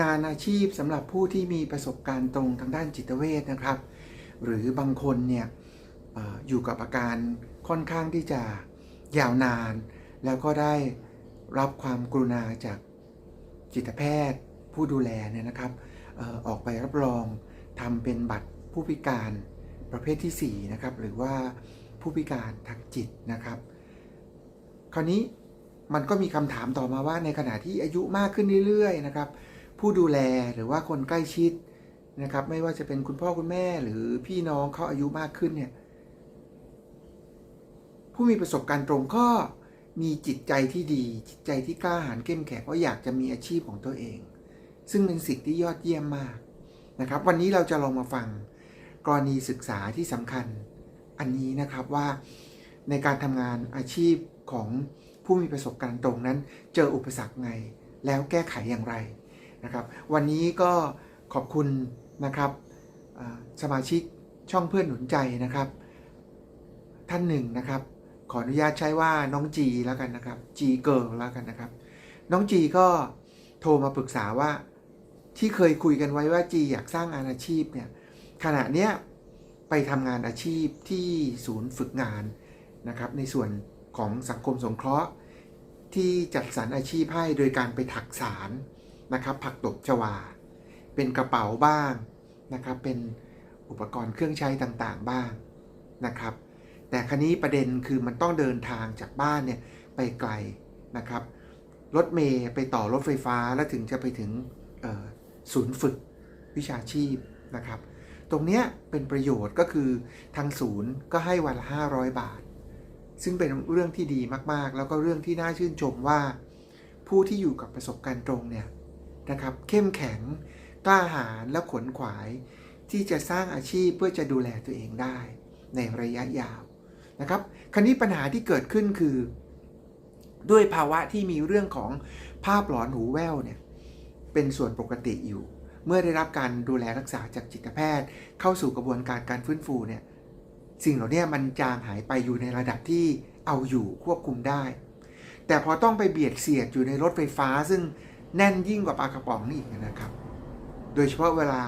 งานอาชีพสำหรับผู้ที่มีประสบการณ์ตรงทางด้านจิตเวชนะครับ หรือบางคนเนี่ยออยู่กับอาการค่อนข้างที่จะยาวนาน แล้วก็ได้รับความกรุณาจากจิตแพทย์ ผู้ดูแลเนี่ยนะครับออออกไปรับรองทำเป็นบัตรผู้พิการประเภทที่ 4 นะครับ หรือว่าผู้พิการทางจิตนะครับ คราวนี้มันก็มีคำถามต่อมาว่าในขณะที่อายุมากขึ้นเรื่อยๆนะครับ ผู้ดูแลหรือว่าคนใกล้ชิดนะครับ ไม่ว่าจะเป็นคุณพ่อคุณแม่หรือพี่น้องเขาอายุมากขึ้นเนี่ยผู้มีประสบการณ์ตรงก็มีจิตใจที่ดี จิตใจที่กล้าหาญเข้มแข็งเพราะอยากจะมีอาชีพของตัวเอง ซึ่งเป็นสิ่งที่ยอดเยี่ยมมากนะครับ วันนี้เราจะลองมาฟังกรณีศึกษาที่สำคัญ อันนี้นะครับว่าในการทำงานอาชีพของผู้มีประสบการณ์ตรงนั้น เจออุปสรรคไง แล้วแก้ไขอย่างไร นะครับ วันนี้ก็ขอบคุณนะครับสมาชิกช่องเพื่อนหนุนใจนะครับ ท่านหนึ่งนะครับ ขออนุญาตใช้ว่าน้องจีแล้วกันนะครับจีเกิร์ลแล้วกันนะครับ น้องจีก็โทรมาปรึกษาว่าที่เคยคุยกันไว้ว่าจีอยากสร้างงานอาชีพเนี่ยขณะเนี้ยไปทำงานอาชีพที่ศูนย์ฝึกงานนะครับ ในส่วนของสังคมสงเคราะห์ ที่จัดสรรอาชีพให้โดยการไปถักสาร นะครับผักตบชวา เป็นกระเป๋าบ้างนะครับ เป็นอุปกรณ์เครื่องใช้ต่างๆบ้างนะครับ แต่คราวนี้ประเด็นคือมันต้องเดินทางจากบ้านเนี่ยไปไกลนะครับ รถเมย์ไปต่อรถไฟฟ้าแล้วถึงจะไปถึงศูนย์ฝึกวิชาชีพนะครับ ตรงเนี้ยเป็นประโยชน์ก็คือทางศูนย์ก็ให้วันละ500 บาท ซึ่งเป็นเรื่องที่ดีมากๆ แล้วก็เรื่องที่น่าชื่นชมว่า ผู้ที่อยู่กับประสบการณ์ตรงเนี่ย นะครับ เข้มแข็งกล้าหาญและขวนขวาย ที่จะสร้างอาชีพเพื่อจะดูแลตัวเองได้ ในระยะยาวนะครับคราวนี้ปัญหาที่เกิดขึ้นคือ ด้วยภาวะที่มีเรื่องของภาพหลอนหูแว่วเนี่ยเป็นส่วนปกติอยู่ เมื่อได้รับการดูแลรักษาจากจิตแพทย์ เข้าสู่กระบวนการการฟื้นฟูเนี่ยสิ่งเหล่านี้มันจางหายไปอยู่ในระดับที่เอาอยู่ควบคุมได้ แต่พอต้องไปเบียดเสียดอยู่ในรถไฟฟ้า ซึ่ง แน่นยิ่งกว่าปลากระป๋องนี่อีกนะครับ โดยเฉพาะเวลา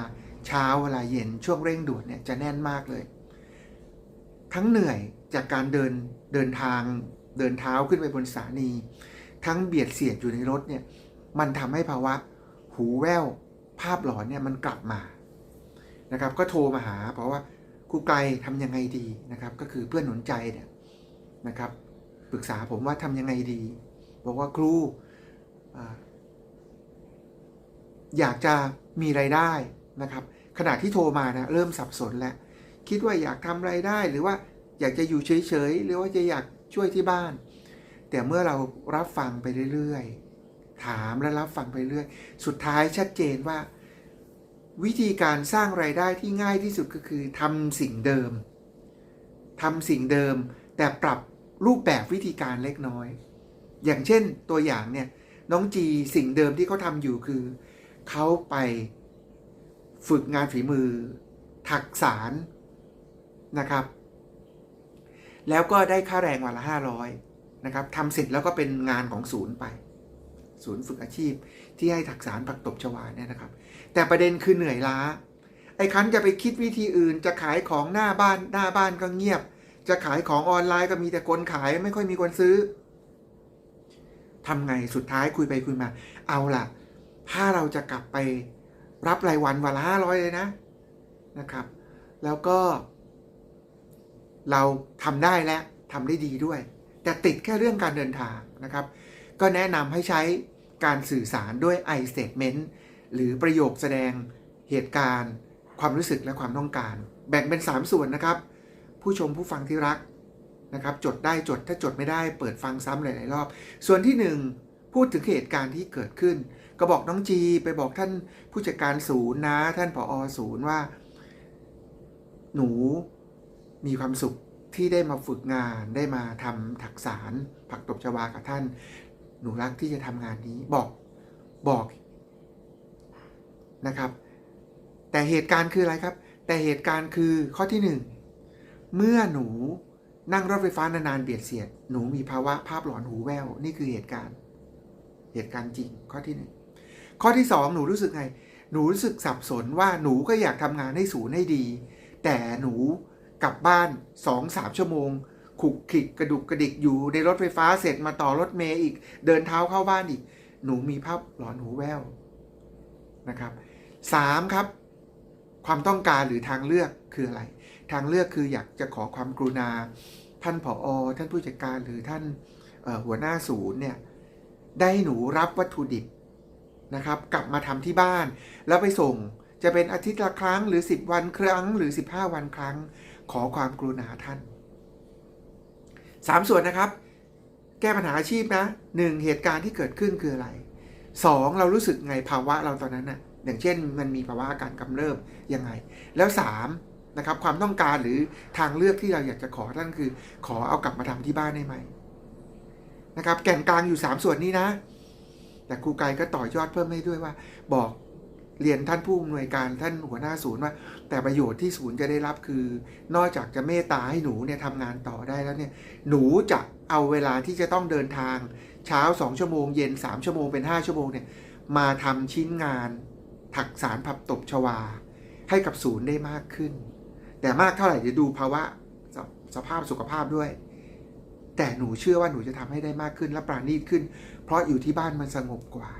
เช้าเวลาเย็นช่วงเร่งด่วนเนี่ยจะแน่นมากเลย ทั้งเหนื่อยจากการเดินเดินทางเดินเท้าขึ้นไปบนสถานี ทั้งเบียดเสียดอยู่ในรถเนี่ยมันทำให้ภาวะหูแว่วภาพหลอนเนี่ยมันกลับมานะครับ ก็โทรมาหา เพราะว่าครูไกลทำยังไงดีนะครับ ก็คือเพื่อนหนุนใจเนี่ยนะครับปรึกษาผมว่าทำยังไงดี บอกว่าครู อยากจะมีไรายได้นะครับขณะที่โทรมานะเริ่มสับสนแล้วคิดว่าอยากทำไรายได้หรือว่าอยากจะอยู่เฉยๆหรือว่าจะอยากช่วยที่บ้าน แต่เมื่อเรารับฟังไปเรื่อยๆ ถามและรับฟังไปเรื่อยสุดท้ายชัดเจนว่า วิธีการสร้างไรายได้ที่ง่ายที่สุดก็คือทำสิ่งเดิมทำสิ่งเดิม แต่ปรับรูปแบบวิธีการเล็กน้อย อย่างเช่นตัวอย่างเนี่ยน้องจีสิ่งเดิมที่เขาทำอยู่คือ เขาไปฝึกงานฝีมือ ถักสารนะครับ แล้วก็ได้ค่าแรงวันละห้าร้อยนะครับทำเสร็จแล้วก็เป็นงานของศูนย์ไป ศูนย์ฝึกอาชีพที่ให้ถักสารผักตบชวาเนี่ยนะครับ แต่ประเด็นคือเหนื่อยล้า ไอ้คันจะไปคิดวิธีอื่น จะขายของหน้าบ้านหน้าบ้านก็เงียบ จะขายของออนไลน์ก็มีแต่คนขายไม่ค่อยมีคนซื้อทำไงสุดท้ายคุยไปคุยมา เอาล่ะ ถ้าเราจะกลับไปรับรายวันวันละห้าร้อยเลยนะนะครับ แล้วก็ เราทำได้แล้วทำได้ดีด้วย แต่ติดแค่เรื่องการเดินทางนะครับ ก็แนะนำให้ใช้การสื่อสารด้วย I statement หรือประโยคแสดงเหตุการณ์ ความรู้สึกและความต้องการ แบ่งเป็น 3 ส่วนนะครับ ผู้ชมผู้ฟังที่รักนะครับ จดได้จดถ้าจดไม่ได้เปิดฟังซ้ำหลาย ๆ รอบ ส่วนที่ 1 พูดถึงเหตุการณ์ที่เกิดขึ้น ก็บอกน้องจีไปบอกท่านผู้จัดการศูนย์นะ ท่านผอศูนย์ว่า หนูมีความสุขที่ได้มาฝึกงานได้มาทำถักสารผักตบชวากับท่าน หนูรักที่จะทำงานนี้บอกบอกนะครับ แต่เหตุการณ์คืออะไรครับ แต่เหตุการณ์คือข้อที่หนึ่งเมื่อหนูนั่งรถไฟฟ้านานๆเบียดเสียด หนูมีภาวะภาพหลอนหูแว่วนี่คือเหตุการณ์ เหตุการณ์จริงข้อที่หนึ่ง ข้อที่สองหนูรู้สึกไง หนูรู้สึกสับสนว่าหนูก็อยากทำงานให้ศูนย์ให้ดี แต่หนูกลับบ้านสองสามชั่วโมงขุกขิกกระดุกกระดิกอยู่ในรถไฟฟ้าเสร็จมาต่อรถเมย์อีก เดินเท้าเข้าบ้านอีก หนูมีภาพหลอนหูแว่วนะครับสามครับ ความต้องการหรือทางเลือกคืออะไร ทางเลือกคืออยากจะขอความกรุณา ท่านผอท่านผู้จัดการหรือท่านหัวหน้าศูนย์เนี่ยได้ให้หนูรับวัตถุดิบ นะครับ กลับมาทำที่บ้าน แล้วไปส่งจะเป็นอาทิตย์ละครั้งหรือ 10 วันครั้งหรือ 15 วันครั้ง ขอความกรุณาท่านสามส่วนนะครับ แก้ปัญหาอาชีพนะหนึ่งเหตุการณ์ที่เกิดขึ้นคืออะไรสองเรารู้สึกไงภาวะเราตอนนั้นนะ่ะอย่างเช่นมันมีภาวะอาการกำเริบยังไง แล้วสามนะครับความต้องการหรือทางเลือกที่เราอยากจะขอท่านคือ ขอเอากลับมาทำที่บ้านได้ไหมนะครับแก่นกลางอยู่ 3 ส่วนนี้นะ แต่ครูไกายก็ต่อยอดเพิ่มให้ด้วยว่า บอกเรียนท่านผู้อำนวยการท่านหัวหน้าศูนย์ว่า แต่ประโยชน์ที่ศูนย์จะได้รับคือ นอกจากจะเมตตาให้หนูเนี่ยทำงานต่อได้แล้วเนี่ย หนูจะเอาเวลาที่จะต้องเดินทาง เช้า2ชั่วโมงเย็น3ชั่วโมงเป็น5ชั่วโมงเนี่ยมาทำชิ้นงาน ถักสารผับตบชวา ให้กับศูนย์ได้มากขึ้น แต่มากเท่าไหร่จะดูภาวะสสภาพสุขภาพด้วย แต่หนูเชื่อว่าหนูจะทำให้ได้มากขึ้นและปราณีตขึ้น เพราะอยู่ที่บ้านมันสงบกว่า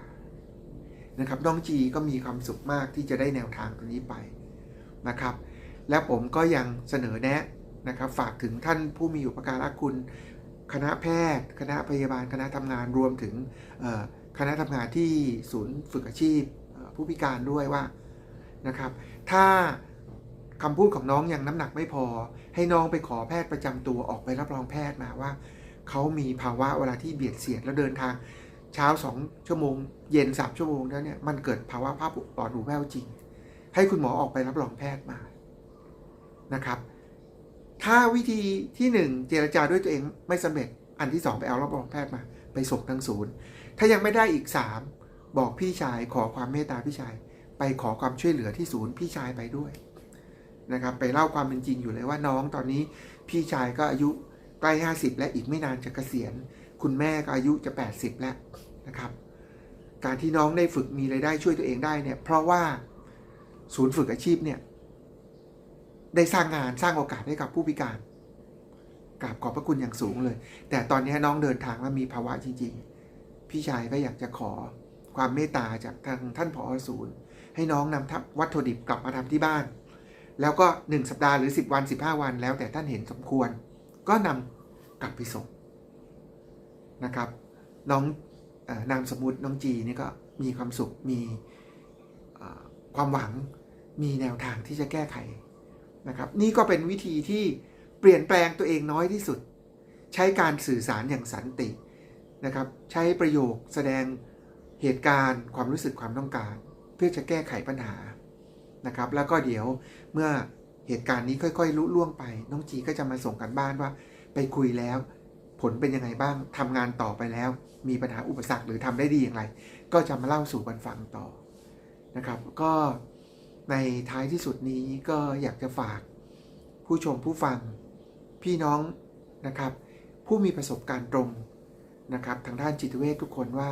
นะครับน้องจีก็มีความสุขมากที่จะได้แนวทางตรงนี้ไปนะครับ และผมก็ยังเสนอแนะนะครับ ฝากถึงท่านผู้มีอุปการะคุณ คณะแพทย์ คณะพยาบาล คณะทำงานรวมถึงคณะทำงานที่ศูนย์ฝึกอาชีพผู้พิการด้วยว่านะครับ ถ้า คำพูดของน้องยังน้ำหนักไม่พอ ให้น้องไปขอแพทย์ประจำตัวออกไปรับรองแพทย์มาว่าเขามีภาวะเวลาที่เบียดเสียดแล้วเดินทางเช้า2ชั่วโมง เย็น3ชั่วโมงแล้วเนี่ยมันเกิดภาวะภาพปอดหูแว่วจริง ให้คุณหมอออกไปรับรองแพทย์มานะครับ ถ้าวิธีที่ 1 เจรจาด้วยตัวเองไม่สำเร็จอันที่ 2 ไปเอารับรองแพทย์มา ไปส่งทางศูนย์ ถ้ายังไม่ได้อีก 3 บอกพี่ชายขอความเมตตาพี่ชาย ไปขอความช่วยเหลือที่ศูนย์พี่ชายไปด้วย นะครับไปเล่าความเป็นจริงอยู่เลยว่าน้องตอนนี้พี่ชายก็อายุใกล้ 50 และอีกไม่นานจะเกษียณ คุณแม่ก็อายุจะ 80 แล้วนะครับ การที่น้องได้ฝึกมีรายได้ช่วยตัวเองได้เนี่ยเพราะว่าศูนย์ฝึกอาชีพเนี่ยได้สร้างงานสร้างโอกาสให้กับผู้พิการกราบขอบพระคุณอย่างสูงเลย แต่ตอนนี้น้องเดินทางแล้วมีภาวะจริง ๆ พี่ชายก็อยากจะขอความเมตตาจากทางท่านผอศูนย์ ให้น้องนำทับวัตถุดิบกลับมาทำที่บ้าน แล้วก็ 1 สัปดาห์หรือ 10 วัน 15 วันแล้วแต่ท่านเห็นสมควร ก็นำกลับไปส่งนะครับน้องอนามสมมุติน้องจีนี่ก็มีความสุขมีความหวังมีแนวทางที่จะแก้ไขนะครับ นี่ก็เป็นวิธีที่เปลี่ยนแปลงตัวเองน้อยที่สุด ใช้การสื่อสารอย่างสันตินะครับ ใช้ประโยคแสดงเหตุการณ์ ความรู้สึกความต้องการ เพื่อจะแก้ไขปัญหา นะครับ แล้วก็เดี๋ยวเมื่อเหตุการณ์นี้ค่อยๆลุล่วงไป น้องจีก็จะมาส่งกันบ้านว่า ไปคุยแล้ว ผลเป็นยังไงบ้างทำงานต่อไปแล้ว มีปัญหาอุปสรรคหรือทำได้ดีอย่างไร ก็จะมาเล่าสู่กันฟังต่อนะครับ ก็ในท้ายที่สุดนี้ก็อยากจะฝากผู้ชมผู้ฟัง พี่น้องนะครับ ผู้มีประสบการณ์ตรงนะครับ ทางด้านจิตเวชทุกคนว่า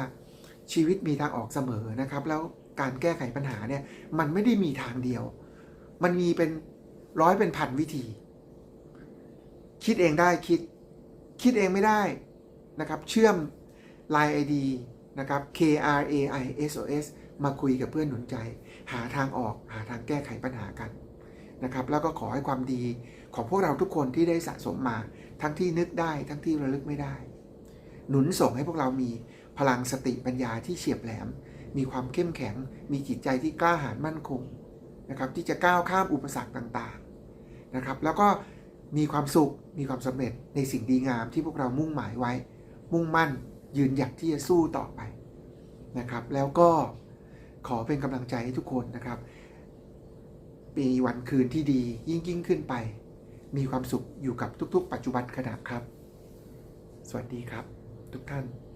ชีวิตมีทางออกเสมอนะครับ แล้ว การแก้ไขปัญหาเนี่ยมันไม่ได้มีทางเดียว มันมีเป็นร้อยเป็นพันวิธี คิดเองได้คิด คิดเองไม่ได้นะครับเชื่อม Line ID นะครับ K R A I S O S มาคุยกับเพื่อนหนุนใจ หาทางออกหาทางแก้ไขปัญหากันนะครับแล้วก็ขอให้ความดีของพวกเราทุกคนที่ได้สะสมมา ทั้งที่นึกได้ทั้งที่ระลึกไม่ได้ หนุนส่งให้พวกเรามีพลังสติปัญญาที่เฉียบแหลม มีความเข้มแข็ง มีจิตใจที่กล้าหาญมั่นคงนะครับที่จะก้าวข้ามอุปสรรคต่างๆนะครับ แล้วก็มีความสุขมีความสำเร็จในสิ่งดีงามที่พวกเรามุ่งหมายไว้ มุ่งมั่นยืนหยัดที่จะสู้ต่อไปนะครับ แล้วก็ขอเป็นกำลังใจให้ทุกคนนะครับปีวันคืนที่ดียิ่งยิ่งขึ้นไป มีความสุขอยู่กับทุกๆ ปัจจุบันขณะครับ สวัสดีครับ ทุกท่าน